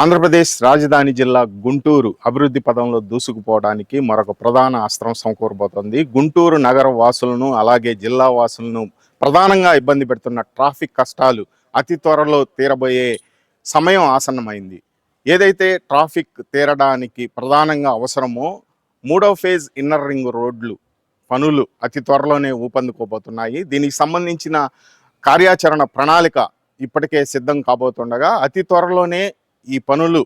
ఆంధ్రప్రదేశ్ రాజధాని జిల్లా గుంటూరు అభివృద్ధి పదంలో దూసుకుపోవడానికి మరొక ప్రధాన అస్త్రం సమకూరబోతోంది. గుంటూరు నగర వాసులను అలాగే జిల్లా వాసులను ప్రధానంగా ఇబ్బంది పెడుతున్న ట్రాఫిక్ కష్టాలు అతి త్వరలో తీరబోయే సమయం ఆసన్నమైంది. ఏదైతే ట్రాఫిక్ తీరడానికి ప్రధానంగా అవసరమో మూడో ఫేజ్ ఇన్నర్ రింగ్ రోడ్లు పనులు అతి త్వరలోనే ఊపందుకోబోతున్నాయి. దీనికి సంబంధించిన కార్యాచరణ ప్రణాళిక ఇప్పటికే సిద్ధం కాబోతుండగా అతి త్వరలోనే ఈ పనులు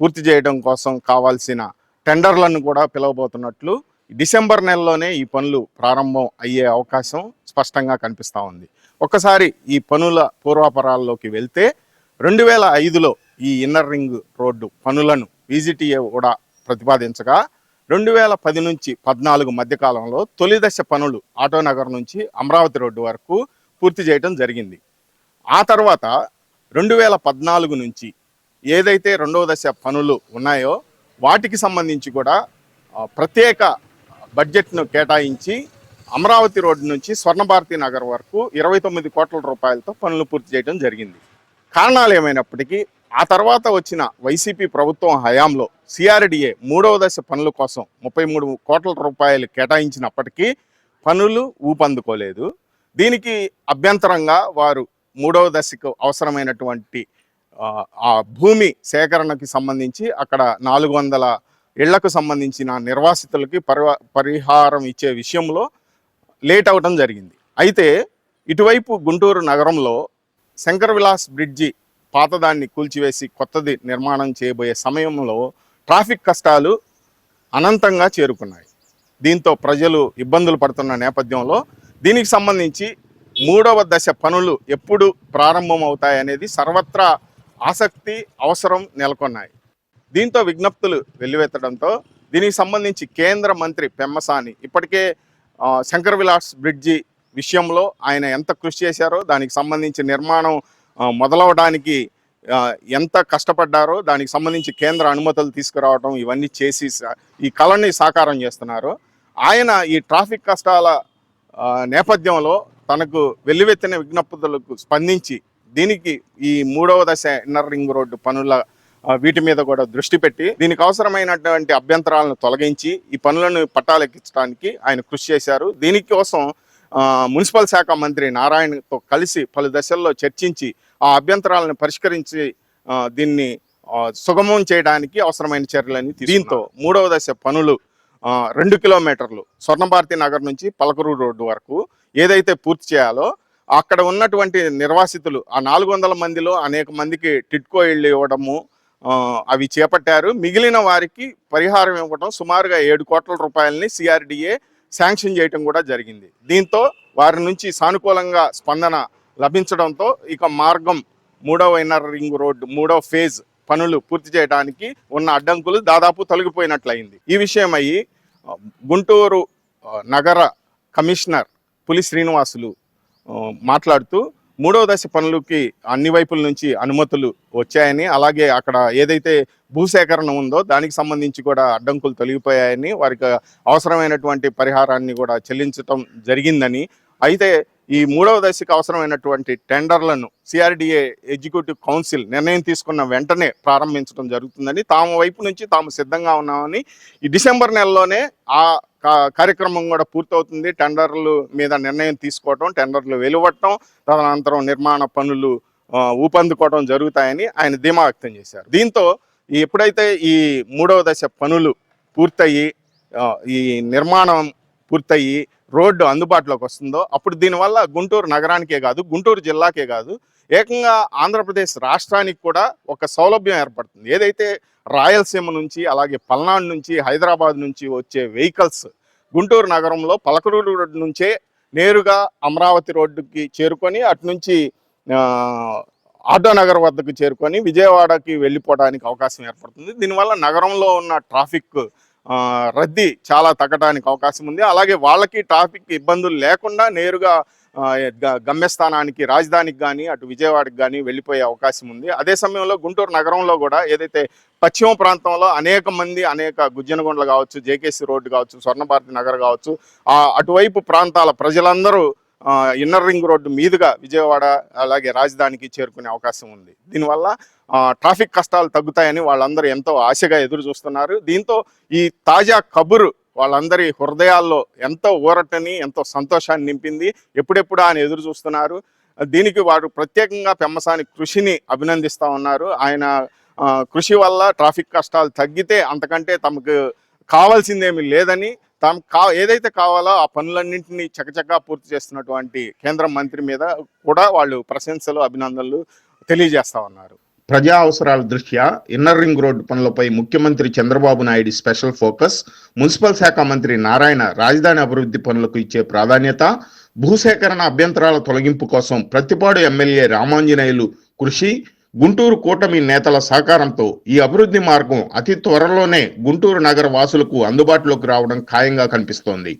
పూర్తి చేయడం కోసం కావాల్సిన టెండర్లను కూడా పిలవబోతున్నట్లు డిసెంబర్ నెలలోనే ఈ పనులు ప్రారంభం అయ్యే అవకాశం స్పష్టంగా కనిపిస్తూ ఉంది. ఒక్కసారి ఈ పనుల పూర్వాపరాల్లోకి వెళ్తే రెండు వేల ఐదులో ఈ ఇన్నర్ రింగ్ రోడ్డు పనులను విజిటిఏ కూడా ప్రతిపాదించగా రెండు వేల పది నుంచి పద్నాలుగు మధ్యకాలంలో తొలి దశ పనులు ఆటోనగర్ నుంచి అమరావతి రోడ్డు వరకు పూర్తి చేయడం జరిగింది. ఆ తర్వాత రెండు వేల పద్నాలుగు నుంచి ఏదైతే రెండవ దశ పనులు ఉన్నాయో వాటికి సంబంధించి కూడా ప్రత్యేక బడ్జెట్ను కేటాయించి అమరావతి రోడ్డు నుంచి స్వర్ణభారతి నగర్ వరకు ఇరవై తొమ్మిది కోట్ల రూపాయలతో పనులు పూర్తి చేయడం జరిగింది. కారణాలు ఏమైనప్పటికీ ఆ తర్వాత వచ్చిన వైసీపీ ప్రభుత్వం హయాంలో సిఆర్డిఏ మూడవ దశ పనుల కోసం ముప్పై మూడు కోట్ల రూపాయలు కేటాయించినప్పటికీ పనులు ఊపందుకోలేదు. దీనికి అభ్యంతరంగా వారు మూడవ దశకు అవసరమైనటువంటి ఆ, భూమి సేకరణకి సంబంధించి అక్కడ నాలుగు వందల ఇళ్ళకు సంబంధించిన నిర్వాసితులకి పరిహారం ఇచ్చే విషయంలో లేట్ అవ్వటం జరిగింది. అయితే ఇటువైపు గుంటూరు నగరంలో శంకర్ విలాస్ బ్రిడ్జి పాతదాన్ని కూల్చివేసి కొత్తది నిర్మాణం చేయబోయే సమయంలో ట్రాఫిక్ కష్టాలు అనంతంగా చేరుకున్నాయి. దీంతో ప్రజలు ఇబ్బందులు పడుతున్న నేపథ్యంలో దీనికి సంబంధించి మూడవ దశ పనులు ఎప్పుడు ప్రారంభమవుతాయనేది సర్వత్రా ఆసక్తి అవసరం నెలకొన్నాయి. దీంతో విజ్ఞప్తులు వెల్లువెత్తడంతో దీనికి సంబంధించి కేంద్ర మంత్రి పెమ్మసాని ఇప్పటికే శంకర్ విలాస్ బ్రిడ్జి విషయంలో ఆయన ఎంత కృషి చేశారో దానికి సంబంధించి నిర్మాణం మొదలవడానికి ఎంత కష్టపడ్డారో దానికి సంబంధించి కేంద్ర అనుమతులు తీసుకురావడం ఇవన్నీ చేసి ఈ కళని సాకారం చేస్తున్నారు. ఆయన ఈ ట్రాఫిక్ కష్టాల నేపథ్యంలో తనకు వెల్లువెత్తిన విజ్ఞప్తులకు స్పందించి దీనికి ఈ మూడవ దశ ఇన్నర్ రింగ్ రోడ్డు పనుల వీటి మీద కూడా దృష్టి పెట్టి దీనికి అవసరమైనటువంటి అభ్యంతరాలను తొలగించి ఈ పనులను పట్టాలెక్కించడానికి ఆయన కృషి చేశారు. దీనికోసం మున్సిపల్ శాఖ మంత్రి నారాయణతో కలిసి పలు దశల్లో చర్చించి ఆ అభ్యంతరాలను పరిష్కరించి దీన్ని సుగమం చేయడానికి అవసరమైన చర్యలని దీంతో మూడవ దశ పనులు రెండు కిలోమీటర్లు స్వర్ణభారతి నగర్ నుంచి పలకరూరు రోడ్డు వరకు ఏదైతే పూర్తి చేయాలో అక్కడ ఉన్నటువంటి నిర్వాసితులు ఆ నాలుగు వందల మందిలో అనేక మందికి టిట్కో ఇళ్ళు ఇవ్వడము అవి చేపట్టారు. మిగిలిన వారికి పరిహారం ఇవ్వడం సుమారుగా ఏడు కోట్ల రూపాయలని సిఆర్డిఏ శాంక్షన్ చేయడం కూడా జరిగింది. దీంతో వారి నుంచి సానుకూలంగా స్పందన లభించడంతో ఇక మార్గం మూడవ ఇన్నర్ రింగ్ రోడ్డు మూడవ ఫేజ్ పనులు పూర్తి చేయడానికి ఉన్న అడ్డంకులు దాదాపు తొలగిపోయినట్లయింది. ఈ విషయమై గుంటూరు నగర కమిషనర్ పులి శ్రీనివాసులు మాట్లాడుతూ మూడవ దశ పనులకి అన్ని వైపుల నుంచి అనుమతులు వచ్చాయని అలాగే అక్కడ ఏదైతే భూసేకరణ ఉందో దానికి సంబంధించి కూడా అడ్డంకులు తొలగిపోయాయని వారికి అవసరమైనటువంటి పరిహారాన్ని కూడా చెల్లించటం జరిగిందని. అయితే ఈ మూడవ దశకు అవసరమైనటువంటి టెండర్లను సిఆర్డిఏ ఎగ్జిక్యూటివ్ కౌన్సిల్ నిర్ణయం తీసుకున్న వెంటనే ప్రారంభించడం జరుగుతుందని తాము వైపు నుంచి తాము సిద్ధంగా ఉన్నామని ఈ డిసెంబర్ నెలలోనే ఆ కార్యక్రమం కూడా పూర్తవుతుంది. టెండర్లు మీద నిర్ణయం తీసుకోవటం టెండర్లు వెలువడటం తదనంతరం నిర్మాణ పనులు ఊపందుకోవడం జరుగుతాయని ఆయన ధీమా వ్యక్తం చేశారు. దీంతో ఎప్పుడైతే ఈ మూడవ దశ పనులు పూర్తయి ఈ నిర్మాణం పూర్తయ్యి రోడ్డు అందుబాటులోకి వస్తుందో అప్పుడు దీనివల్ల గుంటూరు నగరానికే కాదు గుంటూరు జిల్లాకే కాదు ఏకంగా ఆంధ్రప్రదేశ్ రాష్ట్రానికి కూడా ఒక సౌలభ్యం ఏర్పడుతుంది. ఏదైతే రాయలసీమ నుంచి అలాగే పల్నాడు నుంచి హైదరాబాద్ నుంచి వచ్చే వెహికల్స్ గుంటూరు నగరంలో పలకరూరు రోడ్డు నుంచే నేరుగా అమరావతి రోడ్డుకి చేరుకొని అటు నుంచి ఆ, ఆటోనగర్ వద్దకు చేరుకొని విజయవాడకి వెళ్ళిపోవడానికి అవకాశం ఏర్పడుతుంది. దీనివల్ల నగరంలో ఉన్న ట్రాఫిక్ రద్దీ చాలా తగ్గడానికి అవకాశం ఉంది. అలాగే వాళ్ళకి ట్రాఫిక్ ఇబ్బందులు లేకుండా నేరుగా గ- గమ్యస్థానానికి రాజధానికి కానీ అటు విజయవాడకి కానీ వెళ్ళిపోయే అవకాశం ఉంది. అదే సమయంలో గుంటూరు నగరంలో కూడా ఏదైతే పశ్చిమ ప్రాంతంలో అనేక మంది అనేక గుజ్జనగొండలు కావచ్చు జేకేసీ రోడ్డు కావచ్చు స్వర్ణభారతి నగర్ కావచ్చు ఆ అటువైపు ప్రాంతాల ప్రజలందరూ ఇన్నర్ రింగ్ రోడ్డు మీదుగా విజయవాడ అలాగే రాజధానికి చేరుకునే అవకాశం ఉంది. దీనివల్ల ట్రాఫిక్ కష్టాలు తగ్గుతాయని వాళ్ళందరూ ఎంతో ఆశగా ఎదురు చూస్తున్నారు. దీంతో ఈ తాజా కబురు వాళ్ళందరి హృదయాల్లో ఎంతో ఊరటని ఎంతో సంతోషాన్ని నింపింది. ఎప్పుడెప్పుడు ఆయన ఎదురు చూస్తున్నారు. దీనికి వారు ప్రత్యేకంగా పెమ్మసాని కృషిని అభినందిస్తూ ఉన్నారు. ఆయన కృషి వల్ల ట్రాఫిక్ కష్టాలు తగ్గితే అంతకంటే తమకు కావాల్సిందేమీ లేదని తాము కా ఏదైతే కావాలో ఆ పనులన్నింటినీ చకచకా పూర్తి చేస్తున్నటువంటి కేంద్ర మంత్రి మీద కూడా వాళ్ళు ప్రశంసలు అభినందనలు తెలియజేస్తా ఉన్నారు. ప్రజా అవసరాల దృష్ట్యా ఇన్నర్ రింగ్ రోడ్డు పనులపై ముఖ్యమంత్రి Chandrababu Naidu special focus municipal శాఖ మంత్రి నారాయణ రాజధాని అభివృద్ధి పనులకు ఇచ్చే ప్రాధాన్యత భూసేకరణ అభ్యంతరాల తొలగింపు కోసం ప్రతిపాడు ఎమ్మెల్యే రామాంజనేయులు కృషి గుంటూరు కూటమి నేతల సహకారంతో ఈ అభివృద్ధి మార్గం అతి త్వరలోనే గుంటూరు నగర వాసులకు అందుబాటులోకి రావడం ఖాయంగా కనిపిస్తోంది.